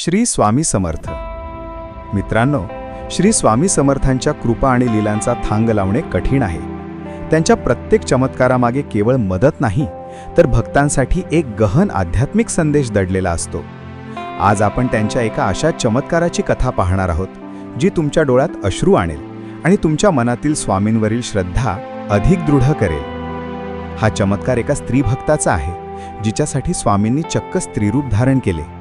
श्री स्वामी समर्थ. मित्रांनो श्री स्वामी समर्थांच्या कृपा आणि लीलांचा थांग लावणे कठीण आहे. त्यांच्या प्रत्येक चमत्कारामागे केवळ मदत नाही तर भक्तांसाठी एक गहन आध्यात्मिक संदेश दडलेला असतो. आज आपण त्यांच्या एका अशा चमत्काराची कथा पाहणार आहोत जी तुमच्या डोळ्यात अश्रू आणेल आणि तुमच्या मनातील स्वामींवरील श्रद्धा अधिक दृढ करेल. हा चमत्कार एका स्त्री भक्ताचा आहे जिच्यासाठी स्वामींनी चक्क स्त्रीरूप धारण केले.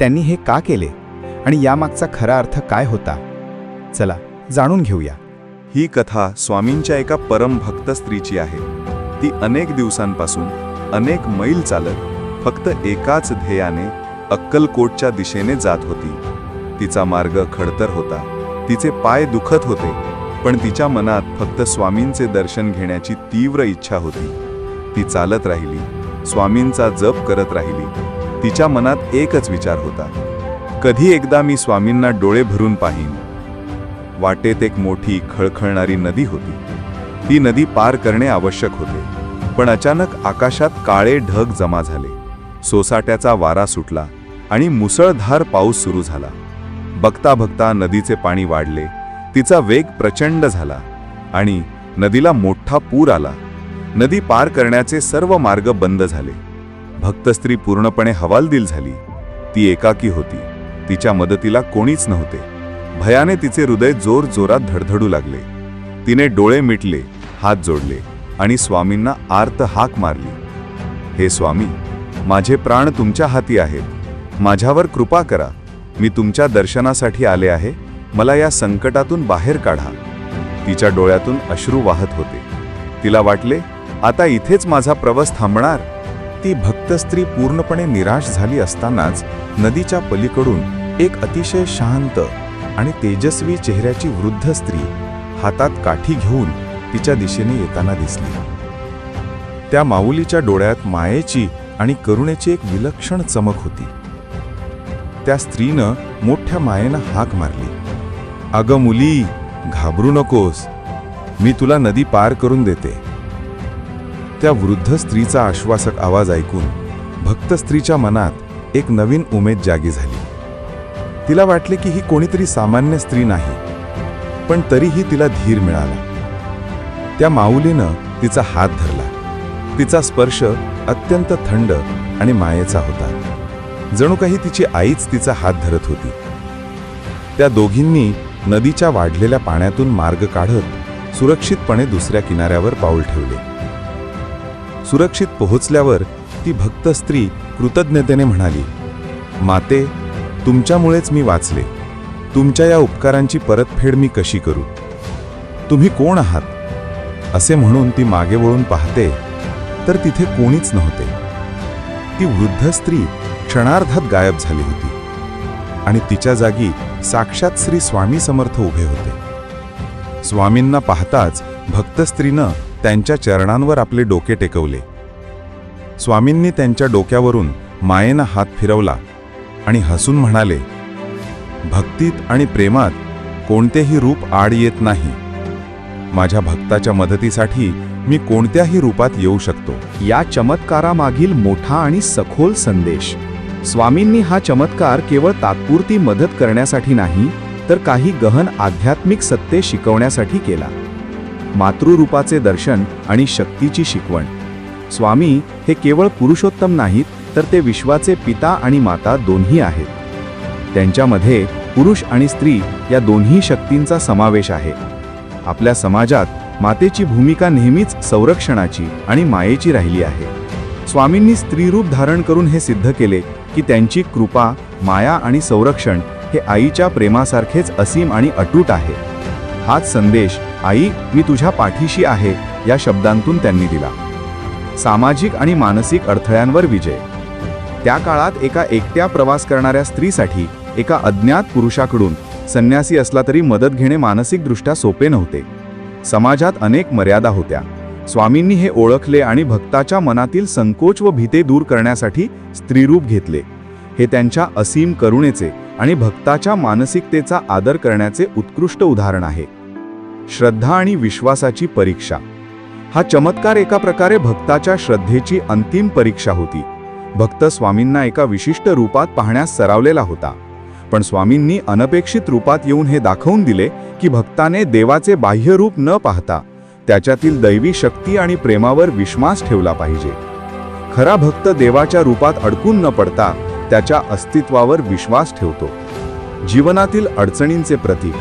त्यांनी हे का केले? आणि यामागचा खरा अर्थ काय होता? चला जाणून घेऊया. ही कथा स्वामींच्या एका परमभक्त स्त्रीची आहे. ती अनेक दिवसांपासून अनेक मैल चालत फक्त एकाच ध्येयाने अक्कलकोटच्या दिशेने जात होती. तिचा मार्ग खडतर होता. तिचे पाय दुखत होते. पण तिच्या मनात फक्त स्वामींचे दर्शन घेण्याची तीव्र इच्छा होती. ती चालत राहिली. स्वामींचा जप करत राहिली. तिच्या मनात एकच विचार होता. कधी एकदा मी स्वामींना डोळे भरून पाहीन. वाटेत एक मोठी खळखळणारी नदी होती. ती नदी पार करणे आवश्यक होते. पण अचानक आकाशात काळे ढग जमा झाले. सोसाट्याचा वारा सुटला आणि मुसळधार पाऊस सुरू झाला. बघता बघता नदीचे पाणी वाढले. तिचा वेग प्रचंड झाला आणि नदीला मोठा पूर आला. नदी पार करण्याचे सर्व मार्ग बंद झाले. भक्त स्त्री पूर्णपणे हवालदिल झाली. ती एकाकी होती. तिच्या मदतीला कोणीच नव्हते. भयाने तिचे हृदय जोर जोरात धडधडू लागले. तिने डोळे मिटले हात जोडले आणि स्वामींना आर्त हाक मारली. हे स्वामी माझे प्राण तुमच्या हाती आहेत. माझ्यावर कृपा करा. मी तुमच्या दर्शनासाठी आले आहे. मला या संकटातून बाहेर काढा. तिच्या डोळ्यातून अश्रू वाहत होते. तिला वाटले आता इथेच माझा प्रवास थांबणार? ती भक्त स्त्री पूर्णपणे निराश झाली असतानाच नदीच्या पलीकडून एक अतिशय शांत आणि तेजस्वी चेहऱ्याची वृद्ध स्त्री हातात काठी घेऊन तिच्या दिशेने येताना दिसली. त्या माऊलीच्या डोळ्यात मायेची आणि करुणेची एक विलक्षण चमक होती. त्या स्त्रीनं मोठ्या मायेनं हाक मारली. अगं मुली घाबरू नकोस. मी तुला नदी पार करून देते. त्या वृद्ध स्त्रीचा आश्वासक आवाज ऐकून भक्त स्त्रीच्या मनात एक नवीन उमेद जागी झाली. तिला वाटले की ही कोणीतरी सामान्य स्त्री नाही पण तरीही तिला धीर मिळाला. त्या माऊलीनं तिचा हात धरला. तिचा स्पर्श अत्यंत थंड आणि मायेचा होता. जणू काही तिची आईच तिचा हात धरत होती. त्या दोघींनी नदीच्या वाढलेल्या पाण्यातून मार्ग काढत सुरक्षितपणे दुसऱ्या किनाऱ्यावर पाऊल ठेवले. सुरक्षित पोहोचल्यावर ती भक्त स्त्री कृतज्ञतेने म्हणाली माते तुमच्यामुळेच मी वाचले. तुमच्या या उपकारांची परतफेड मी कशी करू? तुम्ही कोण आहात? असे म्हणून ती मागे वळून पाहते तर तिथे कोणीच नव्हते. ती वृद्ध स्त्री क्षणार्धात गायब झाली होती आणि तिच्या जागी साक्षात श्री स्वामी समर्थ उभे होते. स्वामींना पाहताच भक्त स्त्रीनं त्यांच्या चरणांवर आपले डोके टेकवले. स्वामींनी त्यांच्या डोक्यावरून मायेनं हात फिरवला आणि हसून म्हणाले भक्तीत आणि प्रेमात कोणतेही रूप आड येत नाही. माझ्या भक्ताच्या मदतीसाठी मी कोणत्याही रूपात येऊ शकतो. या चमत्कारामागील मोठा आणि सखोल संदेश. स्वामींनी हा चमत्कार केवळ तात्पुरती मदत करण्यासाठी नाही तर काही गहन आध्यात्मिक सत्ते शिकवण्यासाठी केला. मातृरूपाचे दर्शन आणि शक्तीची शिकवण. स्वामी हे केवळ पुरुषोत्तम नाहीत तर ते विश्वाचे पिता आणि माता दोन्ही आहेत. त्यांच्यामध्ये पुरुष आणि स्त्री या दोन्ही शक्तींचा समावेश आहे. आपल्या समाजात मातेची भूमिका नेहमीच संरक्षणाची आणि मायेची राहिली आहे. स्वामींनी स्त्रीरूप धारण करून हे सिद्ध केले की त्यांची कृपा माया आणि संरक्षण हे आईच्या प्रेमासारखेच असीम आणि अटूट आहे. हाच संदेश आई मी तुझ्या पाठीशी आहे या शब्दांतून त्यांनी दिला. सामाजिक आणि मानसिक अडथळ्यांवर विजय. त्या काळात एका एकट्या प्रवास करणाऱ्या स्त्रीसाठी एका अज्ञात पुरुषाकडून संन्यासी असला तरी मदत घेणे मानसिकदृष्ट्या सोपे नव्हते. समाजात अनेक मर्यादा होत्या. स्वामींनी हे ओळखले आणि भक्ताच्या मनातील संकोच व भीते दूर करण्यासाठी स्त्रीरूप घेतले. हे त्यांच्या असीम करुणेचे आणि भक्ताच्या मानसिकतेचा आदर करण्याचे उत्कृष्ट उदाहरण आहे. श्रद्धा आणि विश्वासाची परीक्षा. हा चमत्कार एका प्रकारे भक्ताच्या श्रद्धेची अंतिम परीक्षा होती. भक्त स्वामींना एका विशिष्ट रूपात पाहण्यास सरावलेला होता. पण स्वामींनी अनपेक्षित रूपात येऊन हे दाखवून दिले की भक्ताने देवाचे बाह्य रूप न पाहता त्याच्यातील दैवी शक्ती आणि प्रेमावर विश्वास ठेवला पाहिजे. खरा भक्त देवाच्या रूपात अडकून न पडता त्याच्या अस्तित्वावर विश्वास ठेवतो. जीवनातील अडचणींचे प्रतीक.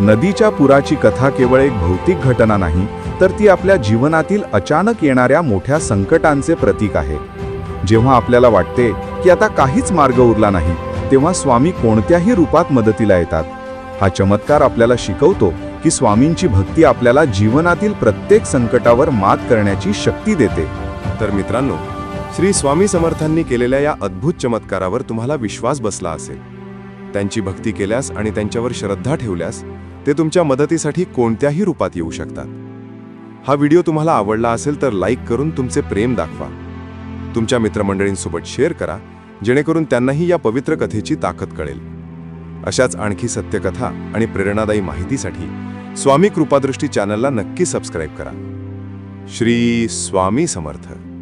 नदीच्या पुराची कथा केवळ एक भौतिक घटना नाही तर ती आपल्या जीवनातील अचानक येणाऱ्या मोठ्या संकटांचे प्रतीक आहे. जेव्हा आपल्याला वाटते की आता काहीच मार्ग उरला नाही तेव्हा स्वामी कोणत्याही रूपात मदतीला येतात. हा चमत्कार आपल्याला शिकवतो की स्वामींची भक्ती आपल्याला जीवनातील प्रत्येक संकटावर मात करण्याची शक्ती देते. तर मित्रांनो श्री स्वामी समर्थांनी केलेल्या या अद्भुत चमत्कारावर तुम्हाला विश्वास बसला असेल. त्यांची भक्ती केल्यास आणि त्यांच्यावर श्रद्धा ठेवल्यास ते तुमच्या मदतीसाठी कोणत्याही रूपात येऊ शकतात. हा व्हिडिओ तुम्हाला आवडला असेल तर लाईक करून तुमचे प्रेम दाखवा. तुमच्या मित्रमंडळींसोबत शेअर करा जेणेकरून त्यांनाही या पवित्र कथेची ताकद कळेल. अशाच आणखी सत्यकथा आणि प्रेरणादायी माहितीसाठी स्वामी कृपादृष्टी चॅनलला नक्की सबस्क्राईब करा. श्री स्वामी समर्थ.